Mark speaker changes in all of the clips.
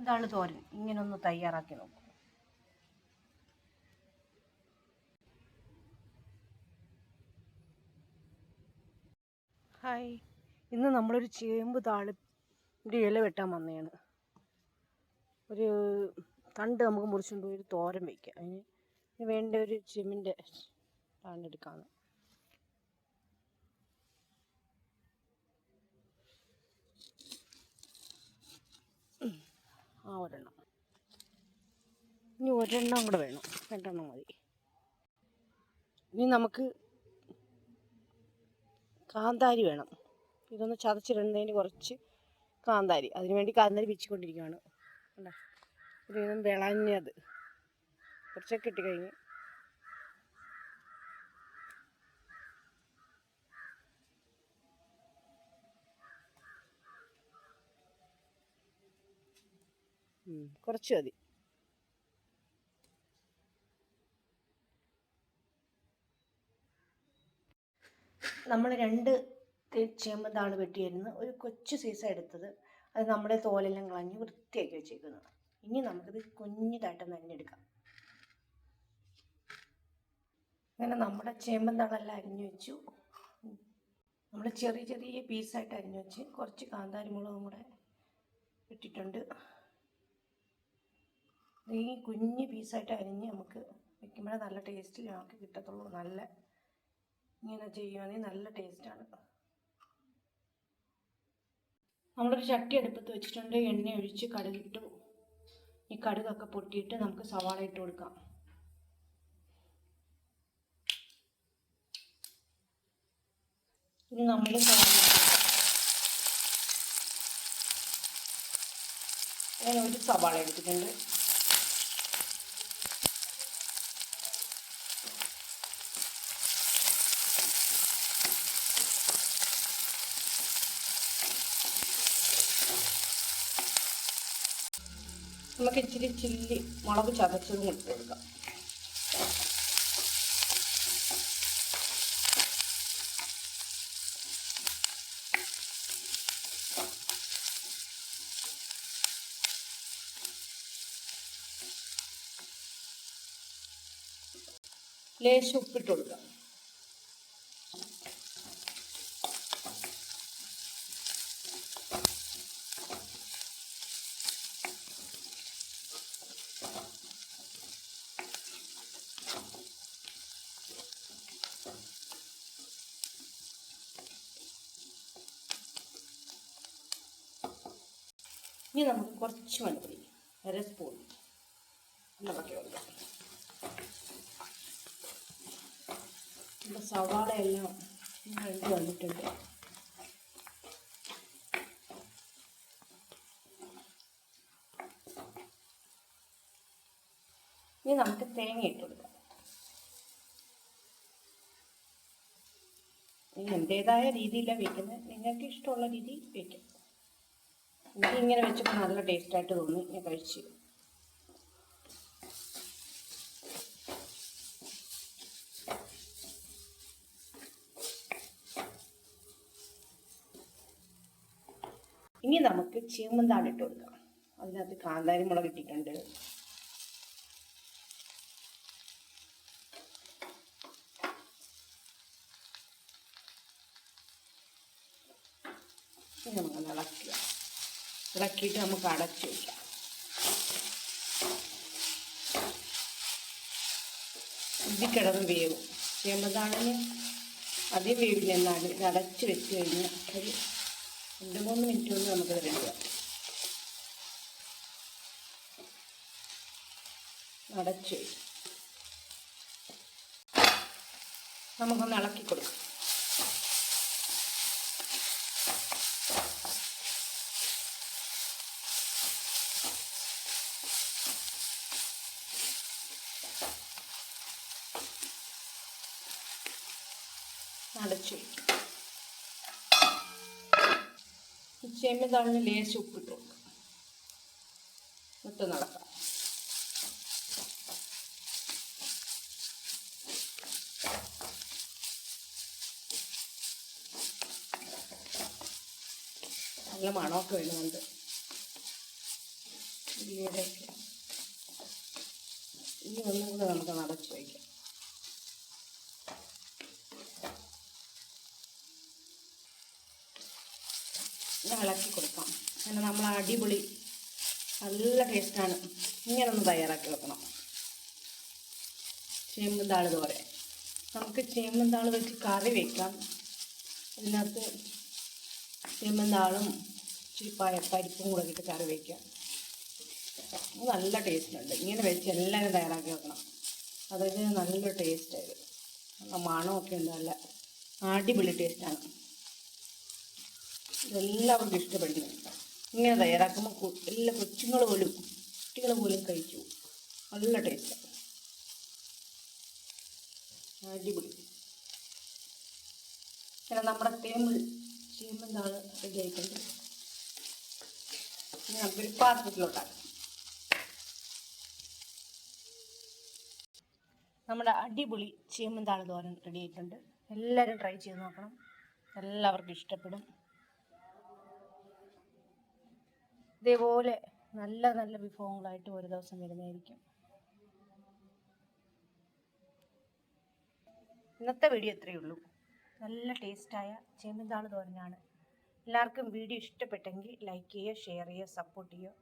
Speaker 1: എന്താണ് തോരൻ. ഇങ്ങനൊന്ന് തയ്യാറാക്കി നോക്കൂ. ഹായ്. ഇന്ന് നമ്മളൊരു ചേമ്പ് താളിന്റെ ഇല വെട്ടാൻ വന്നതാണ് ഒരു തണ്ട് നമുക്ക് മുറിച്ചുകൊണ്ട് പോയി ഒരു തോരൻ വെക്കാം. അതിന് വേണ്ട ഒരു ചെമ്മിന്റെ താണ്ടെടുക്കാണ് ഒരെണ്ണം കൂടെ വേണം. രണ്ടെണ്ണം മതി. ഇനി നമുക്ക് കാന്താരി വേണം. ഇതൊന്ന് ചതച്ചിടുന്നതിന് കുറച്ച് കാന്താരി. അതിന് വേണ്ടി കാന്താരി പിച്ചിക്കൊണ്ടിരിക്കുകയാണ് കണ്ടോ? ഇതിനും വിളഞ്ഞത്. കുറച്ചൊക്കെ ഇട്ട് കഴിഞ്ഞ്. ഉം, കുറച്ച് മതി. നമ്മൾ രണ്ട് ചേമ്പ് ചേമ്പന്താണ് വെട്ടിയിരുന്ന് ഒരു കൊച്ചു സൈസ് എടുത്തത് അത് നമ്മുടെ തോലെല്ലാം കളഞ്ഞ് വൃത്തിയാക്കി വെച്ചേക്കുന്നത്. ഇനി നമുക്കിത് കുഞ്ഞിതായിട്ട് നനഞ്ഞെടുക്കാം. അങ്ങനെ നമ്മുടെ ചേമ്പന്താളെല്ലാം അരിഞ്ഞു വെച്ചു. നമ്മൾ ചെറിയ ചെറിയ പീസായിട്ട് അരിഞ്ഞു വെച്ച് കുറച്ച് കാന്താരി മുളകും കൂടെ ഇട്ടിട്ടുണ്ട്. ഈ കുഞ്ഞ് പീസായിട്ട് അരിഞ്ഞ് നമുക്ക് വെക്കുമ്പോഴേ നല്ല ടേസ്റ്റിൽ നമുക്ക് കിട്ടത്തുള്ളൂ. നല്ല ഇങ്ങനെ ചെയ്യുവാണെങ്കിൽ നല്ല ടേസ്റ്റാണ് നമ്മളൊരു ചട്ടി അടുപ്പത്ത് വെച്ചിട്ടുണ്ട് എണ്ണ ഒഴിച്ച് കടുകിട്ടു. ഈ കടുകൊക്കെ പൊട്ടിയിട്ട് നമുക്ക് സവാള ഇട്ട് കൊടുക്കാം. ഇനി നമ്മൾ ഞാൻ ഒരു സവാള എടുത്തിട്ടുണ്ട്. നമുക്ക് ഇച്ചിരി ചില്ലി മുളക് ചതച്ചതും ഇട്ട് കൊടുക്കാം. ലേശം ഉപ്പിട്ട് കൊടുക്കാം. ഇനി നമുക്ക് കുറച്ച് മഞ്ഞപ്പൊടി അര സ്പൂൺ നമുക്ക് കൊടുക്കാം. സവാളയെല്ലാം കഴിഞ്ഞ് വന്നിട്ടുണ്ട്. ഇനി നമുക്ക് തേങ്ങ ഇട്ട് കൊടുക്കാം. ഇനി എന്റേതായ രീതിയിലാണ് വെക്കുന്നത്. നിങ്ങൾക്ക് ഇഷ്ടമുള്ള രീതി വയ്ക്കാം എനിക്ക് ഇങ്ങനെ വെച്ചപ്പോൾ നല്ല ടേസ്റ്റായിട്ട് തോന്നി. ഞാൻ കഴിച്ച്. ഇനി നമുക്ക് ചീമന്താണ് ഇട്ട് കൊടുക്കാം. അതിനകത്ത് കാന്താരി മുളക് ഇട്ടിട്ടുണ്ട്. നമുക്ക് ഇളക്കുക ഇളക്കിയിട്ട് നമുക്ക് അടച്ചു വയ്ക്കാം ഇത് കിടന്ന് വേവും. ചേമ്പതാണിന് അധികം വേവില്ല എന്നാണ് ഇത് അടച്ച് വെച്ച് കഴിഞ്ഞാൽ ഒരു രണ്ട് മൂന്ന് മിനിറ്റ് കൊണ്ട് നമുക്കത് റെഡിയാം അടച്ചു നമുക്കൊന്ന് ഇളക്കി കൊടുക്കാം. അടച്ചു. ഉച്ചയുമ്പോൾ ചെമ്മതാളിന് ലേശം ഉപ്പ് ഇട്ട് നടക്കാം. നല്ല മണമൊക്കെ വരുന്നുണ്ട്. ഉള്ളിയുടെയൊക്കെ ഇനി ഒന്നും കൂടെ നമുക്ക് നടച്ചു വയ്ക്കാം ഇത് ഇളക്കി കൊടുക്കാം. അങ്ങനെ നമ്മൾ അടിപൊളി നല്ല ടേസ്റ്റാണ് ഇങ്ങനെ ഒന്ന് തയ്യാറാക്കി വെക്കണം. ചേമ്പുന്താൾ തോരെ നമുക്ക് ചേമ്പുന്താൾ വെച്ച് കറി വെക്കാം. അതിനകത്ത് ചേമ്പുന്താളും ഇച്ചിരി പരിപ്പും കൂടെ ഇട്ട് കറി വയ്ക്കാം നല്ല ടേസ്റ്റ് ഉണ്ട്. ഇങ്ങനെ വെച്ച് എല്ലാവരും തയ്യാറാക്കി വെക്കണം. അതൊക്കെ നല്ല ടേസ്റ്റ് ആയത് നല്ല മണമൊക്കെ ഉണ്ട്. നല്ല അടിപൊളി ടേസ്റ്റാണ് ഇതെല്ലാവർക്കും ഇഷ്ടപ്പെടുന്നു ഇങ്ങനെ തയ്യാറാക്കുമ്പോൾ എല്ലാ കൊച്ചുങ്ങൾ പോലും കുട്ടികൾ പോലും കഴിച്ചു. നല്ല ടേസ്റ്റ് അടിപൊളി. പിന്നെ നമ്മുടെ തേമ്പ് ചേമ്പന്താൾ റെഡി ആയിട്ടുണ്ട്? നമുക്കൊരു പാത്രത്തിലോട്ടാക്കാം നമ്മുടെ അടിപൊളി ചേമ്പന്താൾ തോരൻ റെഡി ആയിട്ടുണ്ട്? എല്ലാവരും ട്രൈ ചെയ്ത് നോക്കണം. എല്ലാവർക്കും ഇഷ്ടപ്പെടും. ഇതേപോലെ നല്ല നല്ല വിഭവങ്ങളായിട്ട് ഒരു ദിവസം വരുന്നതായിരിക്കും. ഇന്നത്തെ വീഡിയോ ഇത്രയേ ഉള്ളൂ. നല്ല ടേസ്റ്റായ ചേമ്പന്താൾ തോരനാണ്. എല്ലാവർക്കും വീഡിയോ ഇഷ്ടപ്പെട്ടെങ്കിൽ ലൈക്ക് ചെയ്യുക ഷെയർ ചെയ്യുക സപ്പോർട്ട് ചെയ്യുക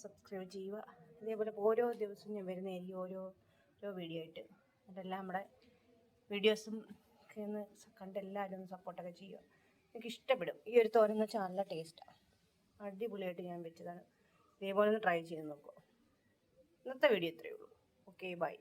Speaker 1: സബ്സ്ക്രൈബ് ചെയ്യുക. ഇതേപോലെ ഓരോ ദിവസവും ഞാൻ വരുന്നതായിരിക്കും ഓരോ ഓരോ വീഡിയോ ആയിട്ട്. അതെല്ലാം നമ്മുടെ വീഡിയോസും ഒക്കെ ഒന്ന് കണ്ട് എല്ലാവരും ഒന്ന് സപ്പോർട്ടൊക്കെ ചെയ്യുക. എനിക്ക് ഇഷ്ടപ്പെടും. ഈ ഒരു തോരൻ എന്ന് വെച്ചാൽ നല്ല ടേസ്റ്റാണ് അടിപൊളിയായിട്ട് ഞാൻ വെച്ചതാണ്. ഇതേപോലെ ഒന്ന് ട്രൈ ചെയ്ത് നോക്കുക ഇന്നത്തെ വീഡിയോ ഇത്രയേ ഉള്ളൂ. Okay bye